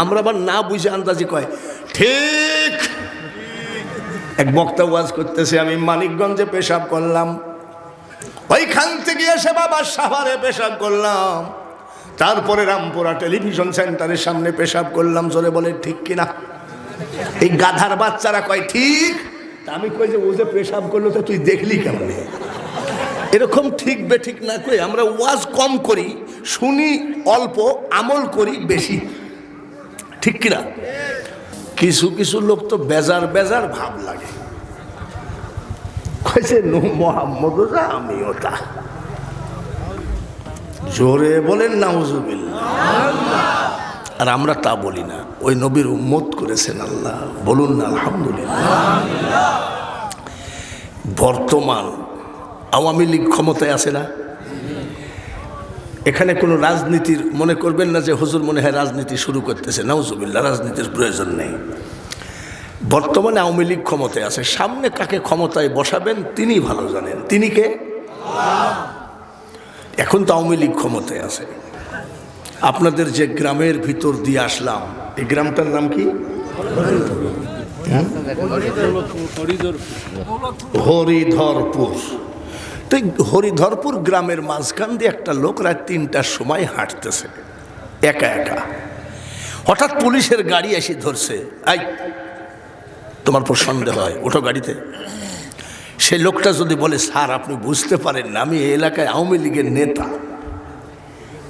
আমরা আবার না বুঝে আন্দাজি কয়, ঠিক। এক বক্তা ওয়াজ করতেছে, আমি মানিকগঞ্জে পেশাব করলাম। ওইখান থেকে এসে বাবা সাভারে পেশাব করলাম। তারপরে রামপুরা টেলিভিশন সেন্টারের সামনে পেশাব করলাম, জোরে বলে, ঠিক কিনা এই গাধার বাচ্চারা কয়, ঠিক? আমি কই যে, ও যে পেশাব করল, তো তুই দেখলি কেমনে? এরকম ঠিক বে ঠিক না করে আমরা ওয়াজ কম করি, শুনি, অল্প, আমল করি বেশি। ঠিক কিনা? কিছু কিছু লোক তো বেজার বেজার ভাব লাগে। কয়েছে নু মোহাম্মদ আমি ওটা জোরে বলেন, নাউজুবিল্লাহ। আর আমরা তা বলি না। ওই নবীর উম্মত করেছেন আল্লাহ। বলুন না আলহামদুলিল্লাহ। বর্তমান আওয়ামী লীগ ক্ষমতায় আছে না? এখানে কোনো রাজনীতির মনে করবেন না যে হুজুর মনে হয় রাজনীতি শুরু করতেছে। নাউজুবিল্লাহ, রাজনীতির প্রয়োজন নেই। বর্তমানে আওয়ামী লীগ ক্ষমতায় আছে। সামনে কাকে ক্ষমতায় বসাবেন তিনি ভালো জানেন। তিনি কে? এখন তো আওয়ামী লীগ ক্ষমতায় আছে। আপনাদের যে গ্রামের ভিতর দিয়ে আসলাম, এই গ্রামটার নাম কি? হরিধরপুর। তো হরিধরপুর গ্রামের মাঝখান দিয়ে একটা লোক রাত তিনটার সময় হাঁটতেছে। একা একা। হঠাৎ পুলিশের গাড়ি এসে ধরছে। আই তোমার পর সন্দেহ হয়, ওঠো গাড়িতে। সেই লোকটা যদি বলে, স্যার, আপনি বুঝতে পারেন না, আমি এই এলাকায় আওয়ামী লীগের নেতা।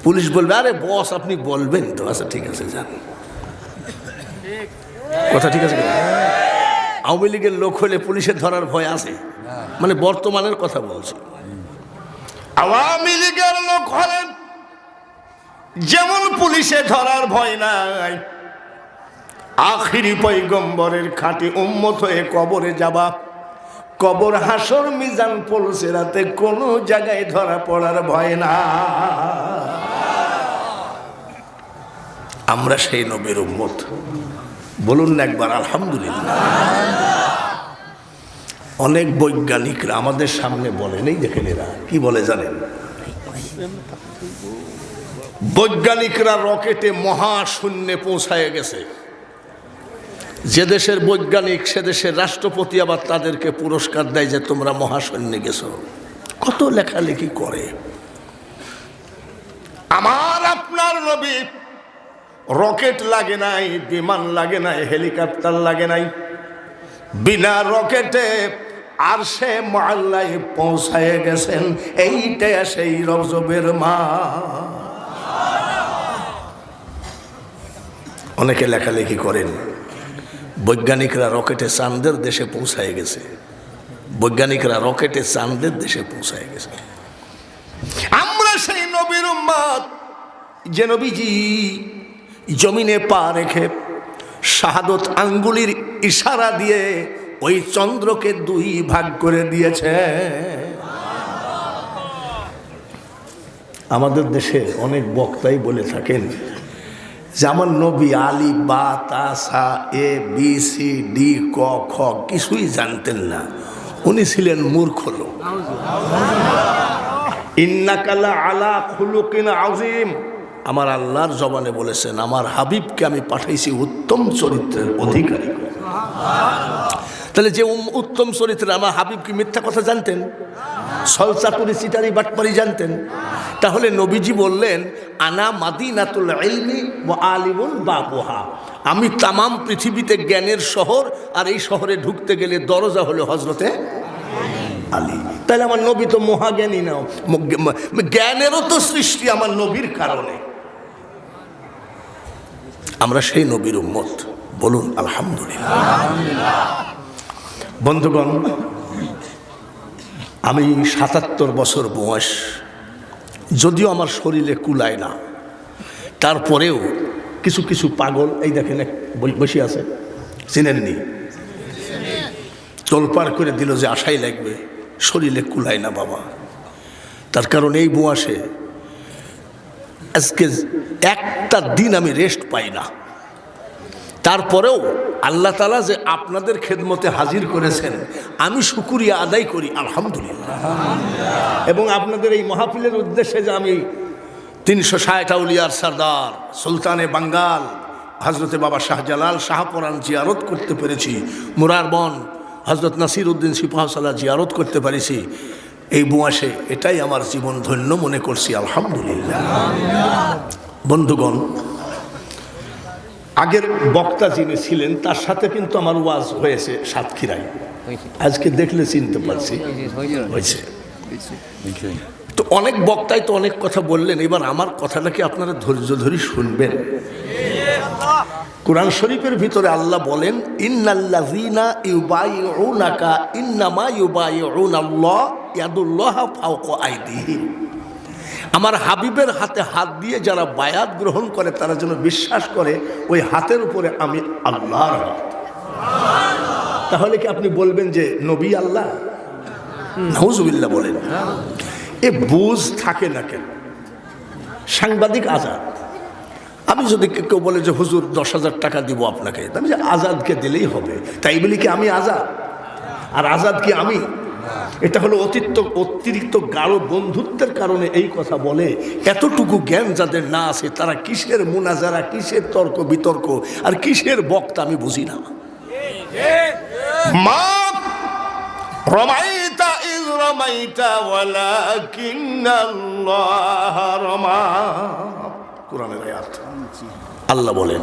পুলিশ বলবে, আরে বস, আপনি বলবেন তো। আচ্ছা ঠিক আছে, যান। কথা ঠিক আছে আওয়ামী লীগের লোক হলে পুলিশের ধরার ভয় আছে? মানে বর্তমানের কথা বলছি। আওয়ামী লীগের লোক হলেন, যেমন পুলিশে ধরার ভয় নাই, আখিরি পৈগম্বরের খাঁটি উম্মত হয়ে কবরে যাবা, কবর হাসর মিজান পলসে রাতে কোনো জায়গায় ধরা পড়ার ভয় না। আমরা সেই নবীর উম্মত। বলুন না একবার, আলহামদুলিল্লাহ। অনেক বৈজ্ঞানিকরা আমাদের সামনে বলেন, এই দেখেন এরা কি বলে জানেন? বৈজ্ঞানিকরা রকেটে মহাশূন্যে পৌঁছায় গেছে। যে দেশের বৈজ্ঞানিক, সে দেশের রাষ্ট্রপতি আবার তাদেরকে পুরস্কার দেয় যে তোমরা মহাশূন্যে গেছো। কত লেখালেখি করে। আমার আপনার নবী, রকেট লাগে নাই, বিমান লাগে নাই, হেলিকপ্টার লাগে নাই। বিনা রকেটে আর সে মহল্লায় পৌঁছায় গেছেন, এইটা সেই রজবের মা। অনেকে লেখালেখি করেন, বৈজ্ঞানিকরা রকেটে চান্দের দেশে পৌঁছায় গেছে। বৈজ্ঞানিকরা রকেটে চাঁদের দেশে পৌঁছায় গেছে। আমরা সেই নবীর উম্মত, যে নবীজি জমিনে পা রেখে শাহাদত আঙ্গুলির ইশারা দিয়ে ওই চন্দ্রকে দুই ভাগ করে দিয়েছে। আমাদের দেশে অনেক বক্তাই বলে থাকেন যে আমার নবী আলী বা তা, সা, এ, বি, সি, ডি, ক, খ, কিছুই জানতেন না। উনি ছিলেন মূর্খ লোক। আলা খুলুকিন আজিম আমার আল্লাহর জবানে বলেছেন, আমার হাবিবকে আমি পাঠাইছি উত্তম চরিত্রের অধিকারী। করে। তাহলে যে উত্তম চরিত্রে আমার হাবিব কি মিথ্যা কথা জানতেন? সলচাতুরি সিটারি বাটপারি জানতেন? তাহলে নবীজি বললেন, আনা মাদিনাতুল ইলমি ওয়া আলিমুল বাবুহা। আমি তামাম পৃথিবীতে জ্ঞানের শহর, আর এই শহরে ঢুকতে গেলে দরজা হলো হজরতে আলী। তাহলে আমার নবী তো মহাজ্ঞানী নাও। জ্ঞানেরও তো সৃষ্টি আমার নবীর কারণে। আমরা সেই নবীর উম্মত। বলুন, আলহামদুলিল্লাহ। বন্ধুগণ, আমি সাতাত্তর বছর বয়স, যদিও আমার শরীরে কুলায় না, তারপরেও কিছু কিছু পাগল, এই দেখেন এক বসে আছে, চিনেননি? তোলপার করে দিল যে আশাই লাগবে, শরীরে কুলায় না বাবা। তার কারণ এই বয়সে আজকে একটা দিন আমি রেস্ট পাই না। তারপরেও আল্লাহ তালা যে আপনাদের খেদমতে হাজির করেছেন, আমি শুকুরিয়া আদায় করি, আলহামদুলিল্লাহ। এবং আপনাদের এই মাহফিলের উদ্দেশ্যে যে আমি তিনশো ষাট আউলিয়ার সর্দার সুলতানে বাঙ্গাল হজরতে বাবা শাহজালাল শাহপরান জিয়ারত করতে পেরেছি, মুরার বন হজরত নাসির উদ্দিন সিপাহসাল্লাহ জিয়ারত করতে পেরেছি, এই বুয়াসে এটাই আমার জীবন ধন্য মনে করছি, আলহামদুলিল্লাহ। বন্ধুগণ আগের বক্তা যিনি ছিলেন, তার সাথে কিন্তু আমার ওয়াজ হয়েছে সাতক্ষীরায়। আজকে দেখলে চিনতে পারছি। হয়েছে। তো অনেক বক্তাই তো অনেক কথা বললেন, এবার আমার কথাটাকে আপনারা ধৈর্য ধরি শুনবেন? কোরআন শরীফের ভিতরে আল্লাহ বলেন, ইন্নাল্লাযীনা ইউবাইউনাকা, ইন্নামা ইয়াদুল্লাহ আমার হাবিবের হাতে হাত দিয়ে যারা বায়াত গ্রহণ করে, তারা যেন বিশ্বাস করে, ওই হাতের উপরে আমি আল্লাহর হাত। তাহলে কি আপনি বলবেন যে নবী আল্লাহ? নাউজুবিল্লাহ বলেন। এ বুঝ থাকে না কেন? সাংবাদিক আজাদ। আমি যদি কেউ বলে যে, হুজুর, দশ হাজার টাকা দিব আপনাকে। আমি যে আজাদকে দিলেই হবে। তাই বলি কি আমি আজাদ? আর আজাদ কি আমি? এটা হলো অতিরিক্ত অতিরিক্ত গাঢ় বন্ধুত্বের কারণে এই কথা বলে। এতটুকু জ্ঞান যাদের না আছে তারা কিসের মুনাজারা কিসের তর্ক বিতর্ক আর কিসের বক্তা আমি বুঝি না। মা রমাইতা ইজ রমাইতা ওয়ালাকিন্নাল্লাহ রমা। কোরআনের আয়াত। আল্লাহ বলেন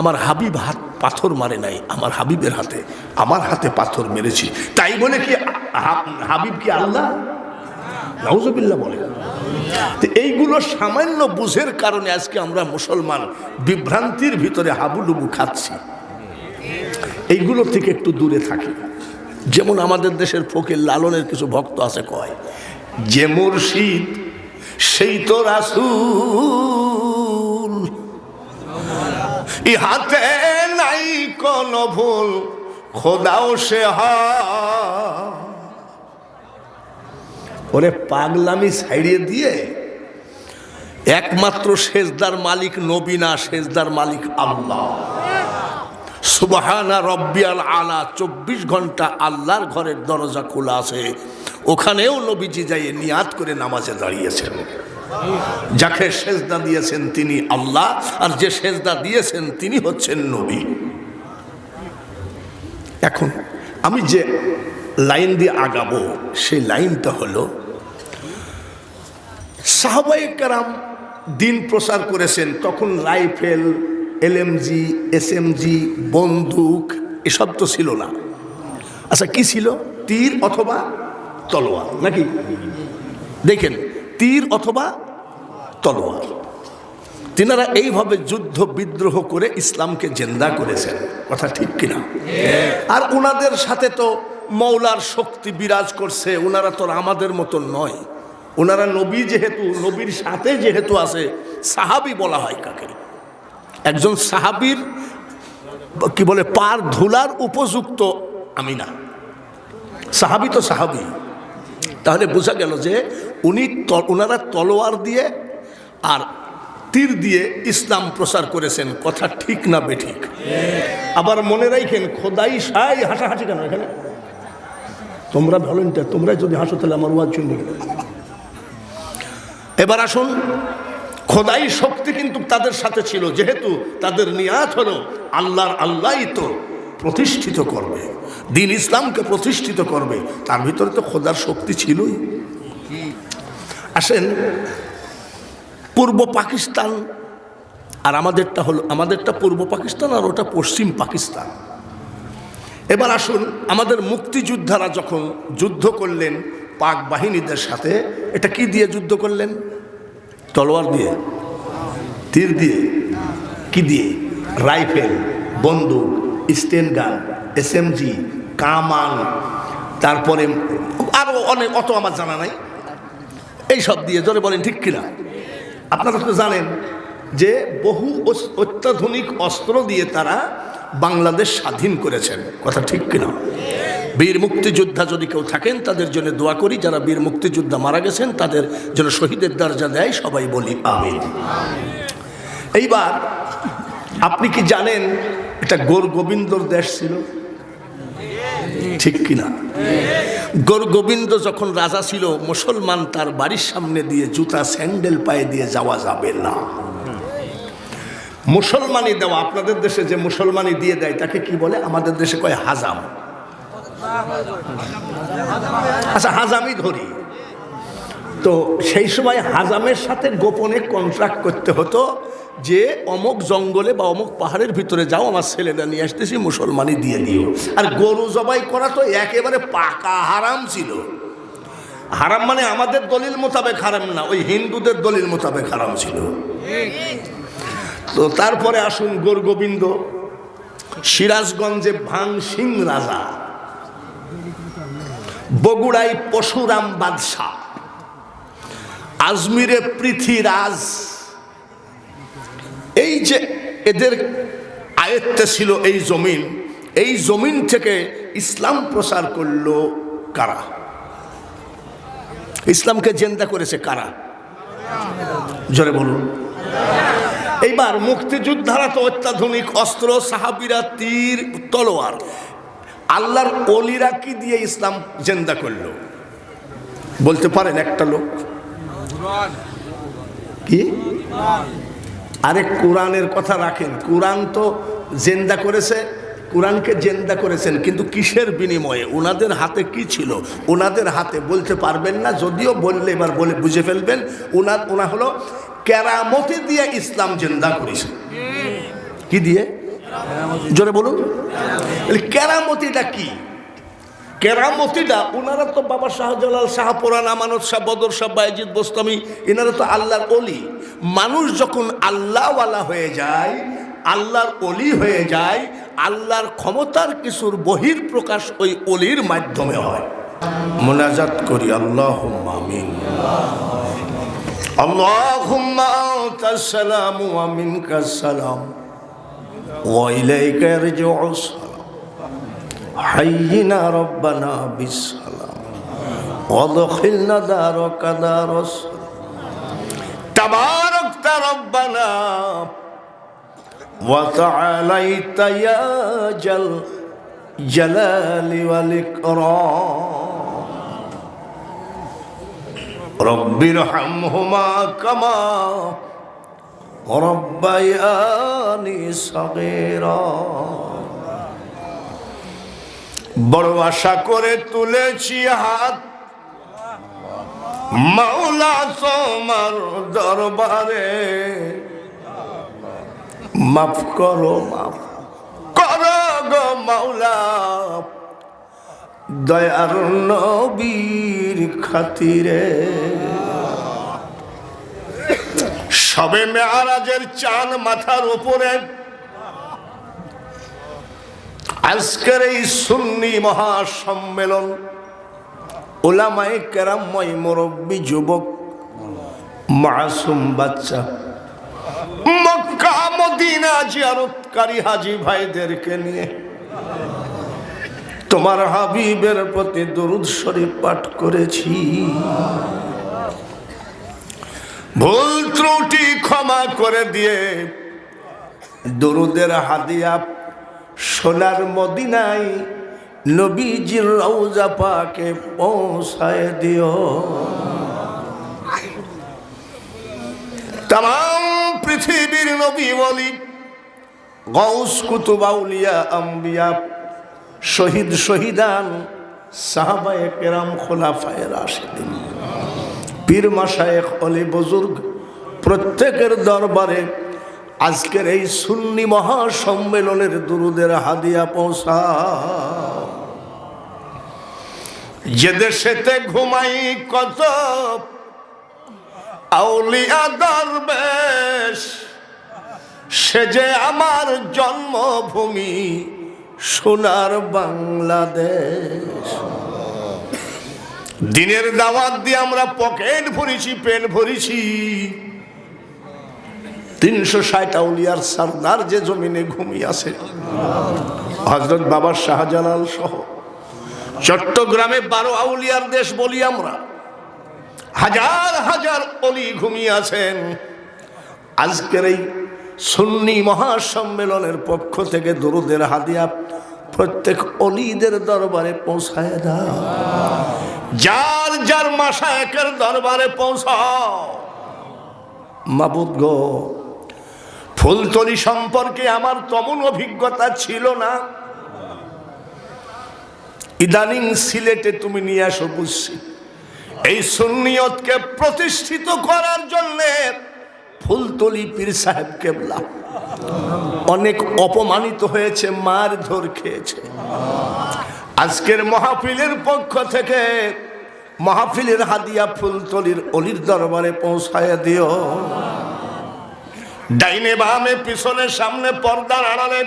আমার হাবিব হাত পাথর মারে নাই, আমার হাবিবের হাতে, আমার হাতে পাথর মেরেছি। তাই বলে কি হাবিব কি আল্লাহ? নাউজুবিল্লাহ বলে। এইগুলো সামান্য বুঝের কারণে আজকে আমরা মুসলমান বিভ্রান্তির ভিতরে হাবুডুবু খাচ্ছি। এইগুলো থেকে একটু দূরে থাকি। যেমন আমাদের দেশের ফকির লালনের কিছু ভক্ত আছে কয়, যে মুর্শিদ, সেই তো রাসূল। ইহাতে নাই কোন ভুল, খোদাও সে ওরে পাগলামি ছাইড়িয়ে দিয়ে একমাত্র সেজদার মালিক নবী না সেজদার মালিক আল্লাহ। সুবাহানা রব্বিয়াল আলা, চব্বিশ ঘণ্টা আল্লাহর ঘরের দরজা খোলা আছে। ওখানেও নবীজি যাইয়ে নিয়াত করে নামাজে দাঁড়িয়েছেন। যাকে সেজদা দিয়েছেন তিনি আল্লাহ, আর যে সেজদা দিয়েছেন তিনি হচ্ছেন নবী। এখন আমি যে লাইন দিয়ে আগাবো, সেই লাইনটা হলো সাহবাই কারাম দিন প্রচার করেছেন, তখন রাইফেল, এলএমজি, এসএমজি, বন্দুক, এসব তো ছিল না। আচ্ছা কি ছিল? তীর অথবা তলোয়ার, নাকি? দেখেন, তীর অথবা তলোয়ার। তিনারা এইভাবে যুদ্ধ বিদ্রোহ করে ইসলামকে জেন্দা করেছেন। কথা ঠিক কিনা? আর ওনাদের সাথে তো মৌলার শক্তি বিরাজ করছে ওনারা তো আমাদের মতো নয়। ওনারা নবী যেহেতু, নবীর সাথে যেহেতু আছে, সাহাবি বলা হয় কাকে? একজন সাহাবির, কি বলে, পার ধুলার উপযুক্ত আমি না সাহাবি তো সাহাবি। তাহলে বোঝা গেল যে উনি ওনারা তলোয়ার দিয়ে আর তীর দিয়ে ইসলাম প্রচার করেছেন, কথা ঠিক না বেঠিক। আবার মনে রাখেন খোদাই সাই, হাসাহাসি কেন এখানে? তোমরা ভলেন্টিয়ার তোমরা যদি হাসো তাহলে আমার ওয়াজ শুনবে? এবার আসুন, খোদাই শক্তি কিন্তু তাদের সাথে ছিল, যেহেতু তাদের নিয়াত হলো, আল্লাহর আল্লাহই তো প্রতিষ্ঠিত করবে, দিন ইসলামকে প্রতিষ্ঠিত করবে, তার ভিতরে তো খোদার শক্তি ছিলই। আসেন পূর্ব পাকিস্তান। আর আমাদেরটা হলো, আমাদেরটা পূর্ব পাকিস্তান আর ওটা পশ্চিম পাকিস্তান। এবার আসুন, আমাদের মুক্তিযোদ্ধারা যখন যুদ্ধ করলেন পাক বাহিনীদের সাথে, এটা কি দিয়ে যুদ্ধ করলেন? তলোয়ার দিয়ে, তীর দিয়ে, কি দিয়ে? রাইফেল, বন্দুক, স্টেন গান এসএমজি কামান, তারপরে আরও অনেক, অত আমার জানা নাই। এই সব দিয়ে, জোরে বলেন, ঠিক কিনা? আপনারা তো জানেন যে বহু অত্যাধুনিক অস্ত্র দিয়ে তারা বাংলাদেশ স্বাধীন করেছেন। কথা ঠিক কিনা? বীর মুক্তিযোদ্ধা যদি কেউ থাকেন, তাদের জন্য দোয়া করি, যারা বীর মুক্তিযোদ্ধা মারা গেছেন, তাদের জন্য শহীদের দরজা দেয়, সবাই বলি আমিন। এইবার, আপনি কি জানেন, এটা গোর গোবিন্দর দেশ ছিল? ঠিক কিনা? গোবিন্দ যখন রাজা ছিল, মুসলমান তার বাড়ির সামনে দিয়ে জুতা, স্যান্ডেল পায়ে দিয়ে যাওয়া যাবে না। মুসলমানি দেওয়া, আপনাদের দেশে যে মুসলমানি দিয়ে দেয়, তাকে কি বলে? আমাদের দেশে কয় হাজাম। আচ্ছা হাজামই ধরি। তো সেই সময় হাজামের সাথে গোপনে কন্ট্রাক্ট করতে হতো যে অমুক জঙ্গলে বা অমুক পাহাড়ের ভিতরে যাও, আমার ছেলেটা নিয়ে আসতেছি মুসলমানি দিয়ে দিও। আর গরু জবাই করা তো একেবারে পাকা হারাম ছিল। হারাম মানে আমাদের দলিল মোতাবেক হারাম না, ওই হিন্দুদের দলিল মোতাবেক হারাম ছিল। তো তারপরে আসুন গোর গোবিন্দ সিরাজগঞ্জে ভাং সিং রাজা বগুড়াই পশুরাম বাদশাহ। আজমিরে পৃথিরাজ। এই যে এদের আয়ত্তে ছিল এই জমিন এই জমিন থেকে ইসলাম প্রসার করল কারা? ইসলামকে জেন্দা করেছে কারা? জোরে বলুন। এইবার মুক্তিযোদ্ধারা তো অত্যাধুনিক অস্ত্র, সাহাবিরা তীর, তলোয়ার। আল্লাহর অলিরা কি দিয়ে ইসলাম জেন্দা করল? বলতে পারেন একটা লোক। কি? আরে কোরআনের কথা রাখেন। কোরআন তো জেন্দা করেছে কোরআনকে জেন্দা করেছেন কিন্তু কিসের বিনিময়ে? ওনাদের হাতে কি ছিল? ওনাদের হাতে বলতে পারবেন না যদিও বললে এবার বলে বুঝে ফেলবেন ওনার ওনা হলো কেরামতি দিয়ে ইসলাম জেন্দা করেছে। কি দিয়ে? জোরে বলুন। কেরামতিটা কি? কেরামতিটা ওনারা তো বাবা শাহজালাল শাহপুরান আমানত শাহ বদর শাহ বাইজিদ বোস্তামি এনারা তো আল্লাহর অলি মানুষ যখন আল্লাহওয়ালা হয়ে যায় আল্লাহর অলি হয়ে যায় আল্লাহর ক্ষমতার কিছুর বহির প্রকাশ ওই অলির মাধ্যমে হয় মোনাজাত করি আল্লাহ আমিন اللهم أنت السلام ومنك السلام وإليك يرجع السلام হাইনা রব্বানা বিসালাম অদখিলনা দারকা দারস, তাবারকতা রব্বানা, ওয়া তাআলাইতা ইয়া জাল জালালি ওয়াল ইকরাম। রব্বির হামহুমা কামা রব্বায়ানি সগীরা। বড় আশা করে তুলেছি হাত। মাওলা তোমার দরবারে। মাফ করো মাফ করো গো মাওলা। দয়ার নবীর খাতিরে। সবে মেয়ারাজের চান মাথার উপরে আজকের এই সুন্নি মহাসম্মেলন ওলামায় কেরাময় মুরব্বী যুবক, মাসুম বাচ্চা হাজি ভাইদেরকে নিয়ে তোমার হাবিবের প্রতি দরুদ করেছি। ভুল ত্রুটি ক্ষমা করে দিয়ে দরুদের হাদিয়া সোনার মদিনায় নবীজির রৌজা পাকে পৌঁছায় দিও। তাম পৃথিবীর নবী বলি গৌস কুতুবাউলিয়া আম্বিয়া, শহীদ শহীদান, সাহাবায়ে কেরাম, খোলাফায়ে রাশিদিন। পীর মাসায়েক অলি বুজুর্গ প্রত্যেকের দরবারে আজকের এই সুন্নি মহাসম্মেলনের দুরুদের হাদিয়া পৌঁছা যে দেশেতে ঘুমাই কত আউলিয়া দরবেশ, সে যে আমার জন্মভূমি সোনার বাংলাদেশ। দিনের দাওয়াত দিয়ে আমরা পকেট ভরেছি, পেট ভরেছি। তিনশো ষাট আউলিয়ার সর্দার যে জমিনে ঘুমিয়ে আছে হজরত বাবা শাহজালাল সহ চট্টগ্রামে বারো আউলিয়ার দেশ বলি আমরা। হাজার হাজার অলি ঘুমিয়ে আছেন আজকের এই সুন্নি মহাসম্মেলনের পক্ষ থেকে দরুদের হাদিয়া প্রত্যেক অলিদের দরবারে পৌঁছায় দাও। যার যার মাসায়কের দরবারে পৌঁছাও। মাবুদ গো ফুলতলি সম্পর্কে আমার তেমন অভিজ্ঞতা ছিল না। ইদানিং সিলেটে তুমি নিয়ে আসো বুঝছি এই সুন্নিয়তকে প্রতিষ্ঠিত করার জন্য ফুলতলি পীর সাহেব কেবলা। অনেক অপমানিত হয়েছে, মার ধর খেয়েছে। আজকের মাহফিলের পক্ষ থেকে মাহফিলের হাদিয়া ফুলতলির অলির দরবারে পৌঁছায় দিও। ডাইনে বামে, পিছনে, সামনে, পর্দার আড়ালে।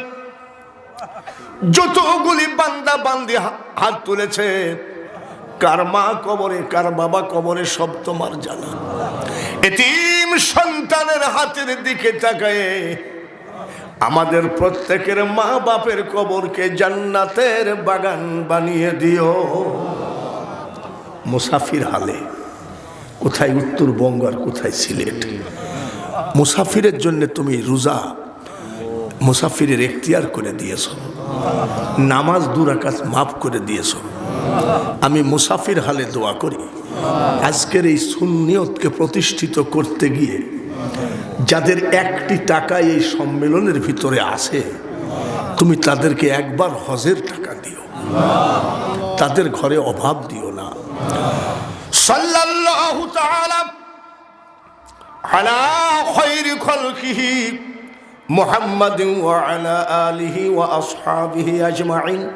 যতগুলি বান্দা বান্দি হাত তুলেছে, কার মা কবরে, কার বাবা কবরে, সব তোমার জানা। এতিম সন্তানের হাতের দিকে তাকায়ে আমাদের প্রত্যেকের মা বাপের কবরকে জান্নাতের বাগান বানিয়ে দিও। মুসাফির হালে, কোথায় উত্তরবঙ্গ আর কোথায় সিলেট? মুসাফিরের জন্য তুমি রোজা মুসাফিরের এখতিয়ার করে দিয়েছ। নামাজ দুরাকাত মাফ করে দিয়েছ। আমি মুসাফির হালে দোয়া করি। আজকের এই সুন্নিয়তকে প্রতিষ্ঠিত করতে গিয়ে যাদের একটি টাকা এই সম্মেলনের ভিতরে আসে তুমি তাদেরকে একবার হজের টাকা দিও। তাদের ঘরে অভাব দিও না। সাল্লাল্লাহু তাআলা على خير خلقه محمد وعلى آله وأصحابه أجمعين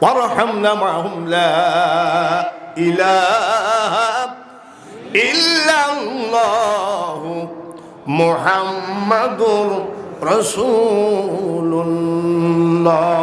وارحمنا معهم لا إله إلا الله محمد رسول الله